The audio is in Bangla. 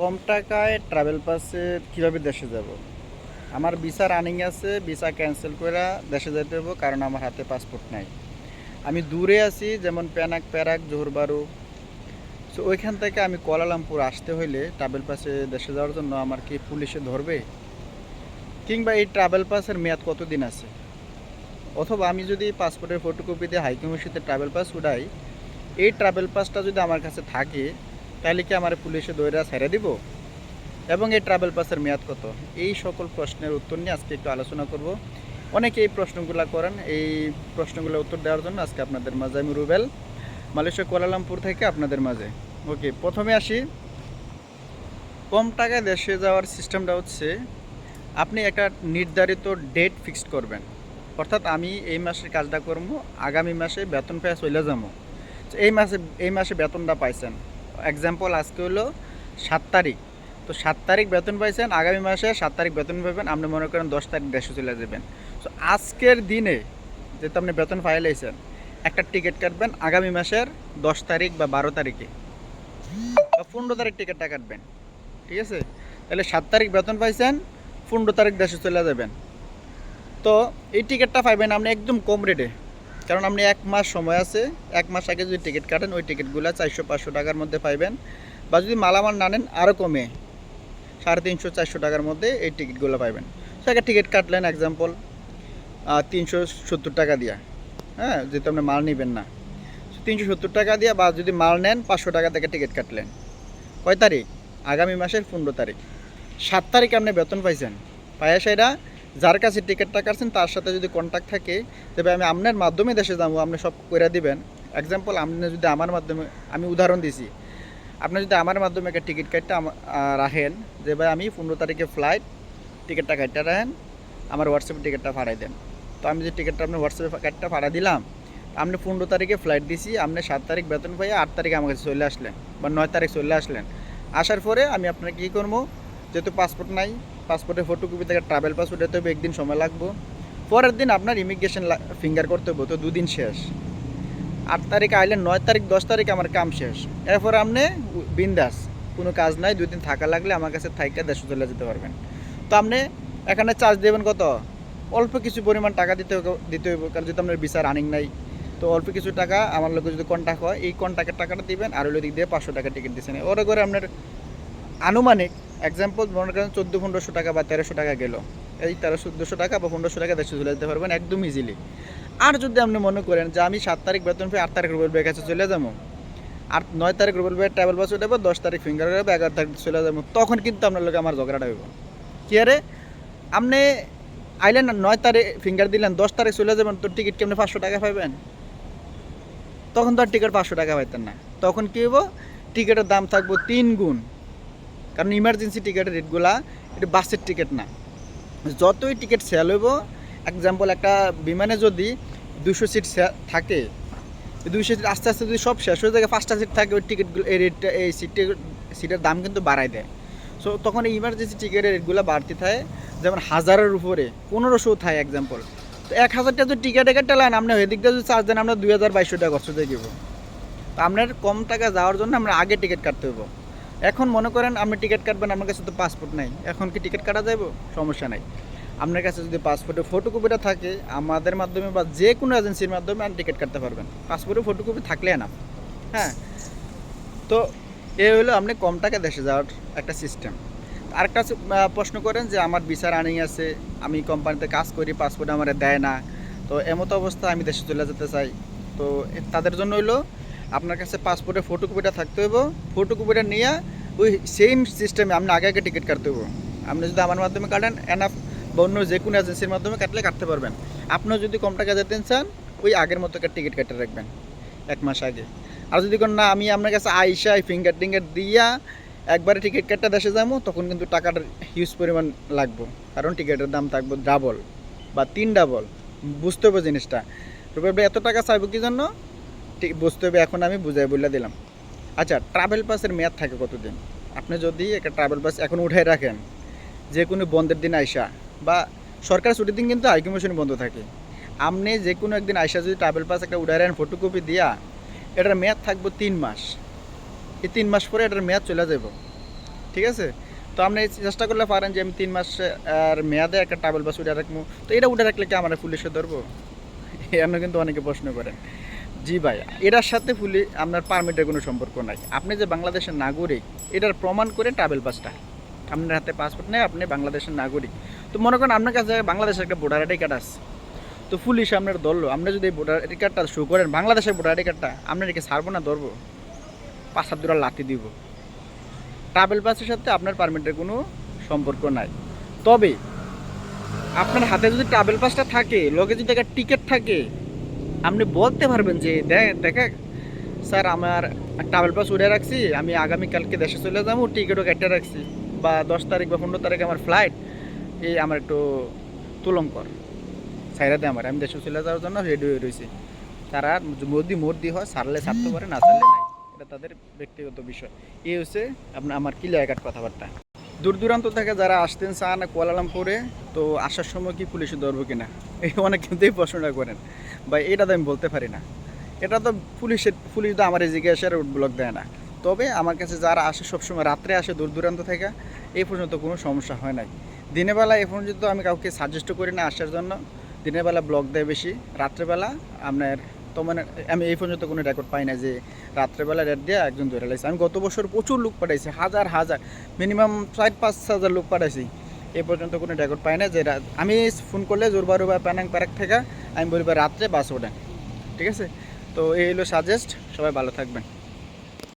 কম টাকায় ট্রাভেল পাসে কীভাবে দেশে যাব? আমার ভিসা রানিং আছে ভিসা ক্যান্সেল করে দেশে যেতে হব কারণ আমার হাতে পাসপোর্ট নাই। আমি দূরে আছি, যেমন প্যানাক প্যারাক জোহরবারু সো ওইখান থেকে আমি কোয়ালালামপুর আসতে হইলে ট্রাভেল পাসে দেশে যাওয়ার জন্য আমার কি পুলিশে ধরবে? কিংবা এই ট্রাভেল পাসের মেয়াদ কতদিন আছে? অথবা আমি যদি পাসপোর্টের ফটোকপি দিয়ে হাইকমিশিতে ট্রাভেল পাস উঠাই, এই ট্রাভেল পাসটা যদি আমার কাছে থাকে তাহলে কি আমার পুলিশে দৈরা ছেড়ে দিব? এবং এই ট্রাভেল পাসের মেয়াদ কত? এই সকল প্রশ্নের উত্তর নিয়ে আজকে একটু আলোচনা করব। অনেকে এই প্রশ্নগুলো করেন, এই প্রশ্নগুলো উত্তর দেওয়ার জন্য আজকে আপনাদের মাঝে আমি রুবেল, মালয়েশিয়া, কোয়ালালামপুর থেকে আপনাদের মাঝে। ওকে, প্রথমে আসি। কম টাকায় দেশে যাওয়ার সিস্টেমটা হচ্ছে, আপনি একটা নির্ধারিত ডেট ফিক্সড করবেন। অর্থাৎ আমি এই মাসের কাজটা করব, আগামী মাসে বেতন পেয়ে চলে যাব। এই মাসে এই মাসে বেতনটা পাইছেন। এক্সাম্পল আজকে হলো সাত তারিখ। তো সাত তারিখ বেতন পাইছেন, আগামী মাসে সাত তারিখ বেতন পাবেন আপনি মনে করেন দশ তারিখ দেশে চলে যাবেন। তো আজকের দিনে যেহেতু আপনি বেতন ফাইলাইছেন একটা টিকিট কাটবেন, আগামী মাসের দশ তারিখ বা বারো তারিখে। বা পনেরো তারিখ টিকিটটা কাটবেন, ঠিক আছে? তাহলে সাত তারিখ বেতন পাইছেন, পনেরো তারিখ দেশে চলে যাবেন। তো এই টিকিটটা পাইবেন আপনি একদম কম রেটে কারণ আপনি এক মাস সময় আছে, এক মাস আগে যদি টিকিট কাটেন, ওই টিকিটগুলো চারশো, পাঁচশো টাকার মধ্যে পাইবেন। বা যদি মালামাল না নেন আরও কমে, সাড়ে তিনশো, চারশো টাকার মধ্যে এই টিকিটগুলো পাইবেন। তো একটা টিকিট কাটলেন এক্সাম্পল তিনশো সত্তর টাকা দিয়া। হ্যাঁ যেহেতু আপনি মাল নেবেন না। তিনশো সত্তর টাকা দিয়া বা যদি মাল নেন, পাঁচশো টাকা থেকে টিকিট কাটলেন। কয় তারিখ? আগামী মাসের পনেরো তারিখ। সাত তারিখ আপনি বেতন পাইছেন। পায়া সেটা যার কাছে টিকিটটা কাটছেন তার সাথে যদি কন্ট্যাক্ট থাকে তবে আমি আপনার মাধ্যমে দেশে যাব, আপনি সব করে দিবেন। এক্সাম্পল আপনি যদি আমার মাধ্যমে আমি উদাহরণ দিছি। আপনি যদি আমার মাধ্যমে একটা টিকিট কাটটা রাখেন, যে ভাই আমি পনেরো তারিখে ফ্লাইট টিকিটটা কাটটা রাখেন, আমার হোয়াটসঅ্যাপে টিকিটটা ভাড়াই দেন। তো আমি যে টিকিটটা আপনি হোয়াটসঅ্যাপে কাটটা ভাড়া দিলাম, আপনি পনেরো তারিখে ফ্লাইট দিছি, আপনি সাত তারিখ বেতন পাইয়ে আট তারিখে আমার কাছে চলে আসলেন, বা নয় তারিখ চলে আসলেন। আসার পরে আমি আপনাকে কী করব? যেহেতু পাসপোর্ট নাই পাসপোর্টের ফটোকপি থেকে ট্রাভেল পাসপোর্ট উঠাতে হবে, একদিন সময় লাগবো। পরের দিন আপনার ইমিগ্রেশন ফিঙ্গার করতে হবে, তো দুদিন শেষ। আট তারিখ আইলেন নয় তারিখ, দশ তারিখ আমার কাম শেষ। এরপর আপনি বিন্দাস, কোনো কাজ নাই, দুই দিন থাকা লাগলে আমার কাছে থাইকা দেশে চলে যেতে পারবেন। তো আপনি এখানে চার্জ দেবেন কত? অল্প কিছু পরিমাণ টাকা দিতে দিতে হইব, কারণ যেহেতু আপনার বিচার রানিং নাই, তো অল্প কিছু টাকা আমার লোক যদি কন্ট্যাক্ট হয়, এই কন্ট্যাক্টের টাকাটা দিবেন, আর ওই দিক দিয়ে পাঁচশো টাকা টিকিট দিচ্ছেন। ওরা করে আপনার আনুমানিক এক্সাম্পল মনে করেন চোদ্দ পনেরোশো টাকা বা তেরোশো টাকা গেল। এই তেরো চোদ্দোশো টাকা বা পনেরোশো টাকা দেশে চলে যেতে পারবেন একদম ইজিলি আর যদি আপনি মনে করেন যে আমি সাত তারিখ বেতন পেয়ে আট তারিখ রুবেল ভাইয়ের কাছে চলে যাব, আর নয় তারিখ রুবেল ভাইয়ের ট্রাভেল বাস উঠাবো, দশ তারিখ ফিঙ্গার উঠাবো, এগারো তারিখ চলে যাব, তখন কিন্তু আপনার লোক আমার ঝগড়াটা হইব। কি আরে? আপনি আইলেন নয় তারিখ ফিঙ্গার দিলেন, দশ তারিখ চলে যাবেন তোর টিকিট কি আপনি পাঁচশো টাকা পাইবেন? তখন তো আর টিকিট পাঁচশো টাকা পাইতেন না। তখন কী হইব? টিকিটের দাম থাকব তিন গুণ। কারণ ইমার্জেন্সি টিকিটের রেটগুলা, এটা বাসের টিকিট না। যতই টিকিট সেল হইব এক্সাম্পল একটা বিমানে যদি দুশো সিট থাকে দুশো সিট আস্তে আস্তে যদি সব শেষ হয়ে যায়, পাঁচটা সিট থাকে, ওই টিকিটগুলো এই রেটটা এই সিটের সিটের দাম কিন্তু বাড়ায় দেয়। সো তখন এই ইমার্জেন্সি টিকিটের রেটগুলো বাড়তি থাকে। যেমন হাজারের উপরে, পনেরোশো থাকে এক্সাম্পল তো এক হাজার টাকা যদি টিকিট একটা লাইন আপনি ওই দিকটা যদি চার্জ দেন, আমরা দুই হাজার বাইশশো টাকা খরচ দিয়ে দেবো তো আপনার কম টাকা যাওয়ার জন্য আমরা আগে টিকিট কাটতে হইব। এখন মনে করেন আপনি টিকিট কাটবেন আপনার কাছে তো পাসপোর্ট নাই। এখন কি টিকিট কাটা যাব সমস্যা নাই। আপনার কাছে যদি পাসপোর্টের ফটোকপিটা থাকে আমাদের মাধ্যমে বা যে কোনো এজেন্সির মাধ্যমে আপনি টিকিট কাটতে পারবেন। পাসপোর্টের ফটোকপি থাকলে না। হ্যাঁ? তো এ হলো আপনি কম টাকা দেশে যাওয়ার একটা সিস্টেম হচ্ছে, আহ, প্রশ্ন করেন যে আমার ভিসা রানিং আছে আমি কোম্পানিতে কাজ করি পাসপোর্ট আমার দেয় না। তো এমতো অবস্থা আমি দেশে চলে যেতে চাই। তো তাদের জন্য হইল আপনার কাছে পাসপোর্টের ফটোকপিটা থাকতে হইব। ফটোকপিটা নিয়ে ওই সেম সিস্টেমে আপনি আগে আগে টিকিট কাটতে হইব। আপনি যদি আমার মাধ্যমে কাটেন এনাফ বা অন্য যে কোনো এজেন্সির মাধ্যমে কাটলে কাটতে পারবেন। আপনিও যদি কম টাকা যেতেন চান, ওই আগের মতো টিকিট কেটে রাখবেন, এক মাস আগে। আর যদি কোন না, আমি আপনার কাছে আইসা ফিঙ্গার টিঙ্গার দিয়া একবারে টিকিট কাটটা দেশে যাব, তখন কিন্তু টাকাটার হিউজ পরিমাণ লাগবো। কারণ টিকিটের দাম থাকব ডাবল বা তিন ডাবল বুঝতে হবে জিনিসটা। ভাই, এত টাকা চাইব কি জন্য? ঠিক, বুঝতে হবে, এখন আমি বুঝাই বলে দিলাম। আচ্ছা ট্রাভেল পাসের মেয়াদ থাকে কতদিন? আপনি যদি একটা ট্রাভেল পাস এখন উঠাই রাখেন যে কোনো বন্ধের দিন আইসা, বা সরকার ছুটির দিন কিন্তু হাইকমিশন বন্ধ থাকে। আপনি যে কোনো একদিন আইসা যদি ট্রাভেল পাস একটা উঠাই রাখেন ফটোকপি দিয়া, এটার মেয়াদ থাকব তিন মাস। এই তিন মাস পরে এটার মেয়াদ চলে যাব ঠিক আছে? তো আপনি চেষ্টা করলে পারেন যে আমি তিন মাস, আর মেয়াদে একটা ট্রাভেল বাস উঠে রাখব। তো এটা উঠে রাখলে কি আমার পুলিশে ধরবো? এমন কিন্তু অনেকে প্রশ্ন করেন। জি ভাই, এটার সাথে পুলি আপনার পারমিটের কোনো সম্পর্ক নাই। আপনি যে বাংলাদেশের নাগরিক, এটার প্রমাণ করে ট্রাভেল পাসটা আপনার হাতে পাসপোর্ট নেই, আপনি বাংলাদেশের নাগরিক। তো মনে করেন আপনার কাছে বাংলাদেশের একটা ভোটার আইডি কার্ড আছে। তো পুলিশ আপনার ধরলো আপনি যদি ভোটার আইডি কার্ডটা শো করেন, বাংলাদেশের ভোটার আইডি কার্ডটা আপনার একে ছাড়বো না, ধরবো? পাঁচ হাত দূরা লাথি দিব। ট্রাভেল পাসের সাথে আপনার পারমিটের কোনো সম্পর্ক নাই। তবে, আপনার হাতে যদি ট্রাভেল পাসটা থাকে, লগে যদি একটা টিকিট থাকে আপনি বলতে পারবেন যে, দেখ স্যার, আমার ট্রাভেল পাস উঠে রাখছি, আমি আগামীকালকে দেশে চলে যাব টিকিটও কেটে রাখছি, বা দশ তারিখ বা পনেরো তারিখ আমার ফ্লাইট এই আমার একটু তুলম কর সাইরা দে আমার, আমি দেশে চলে যাওয়ার জন্য রেডি হয়ে রয়েছি। তারা মোদি মোদি হয় সারলে ছাড়তে পারে, না সারলে নাই। এটা তাদের ব্যক্তিগত বিষয়। এই হচ্ছে আপনার, আমার ক্লিয়ার কাট কথাবার্তা। দূর দূরান্ত থেকে যারা আসতেন চান কুয়ালালামপুরে, তো আসার সময় কি পুলিশে ধরবো কিনা? এই অনেক কিন্তু প্রশ্নটা করেন। বা এটা তো আমি বলতে পারি না। এটা তো পুলিশের পুলিশ তো আমার এই জিজ্ঞাসার ব্লক দেয় না। তবে আমার কাছে যারা আসে সবসময় রাত্রে আসে দূর দূরান্ত থেকে এই পর্যন্ত কোনো সমস্যা হয় নাই। দিনের বেলা এই পর্যন্ত আমি কাউকে সাজেস্ট করি না আসার জন্য। দিনের বেলা ব্লক দেয় বেশি। রাত্রেবেলা আপনার তো মানে আমি এই পর্যন্ত কোনো রেকর্ড পাই না যে রাত্রেবেলা রেট দিয়ে একজন ধরে লাইছে। আমি গত বছর প্রচুর লোক পাঠাইছি, হাজার হাজার। মিনিমাম চার পাঁচ হাজার লোক পাঠাইছি। এ পর্যন্ত কোনো রেকর্ড পাই না যে আমি ফোন করলে জোরবারু বা প্যানাং প্যারাক থেকে আমি বলি রাত্রে বাস ওঠে। ঠিক আছে? তো এই হলো সাজেস্ট সবাই ভালো থাকবেন।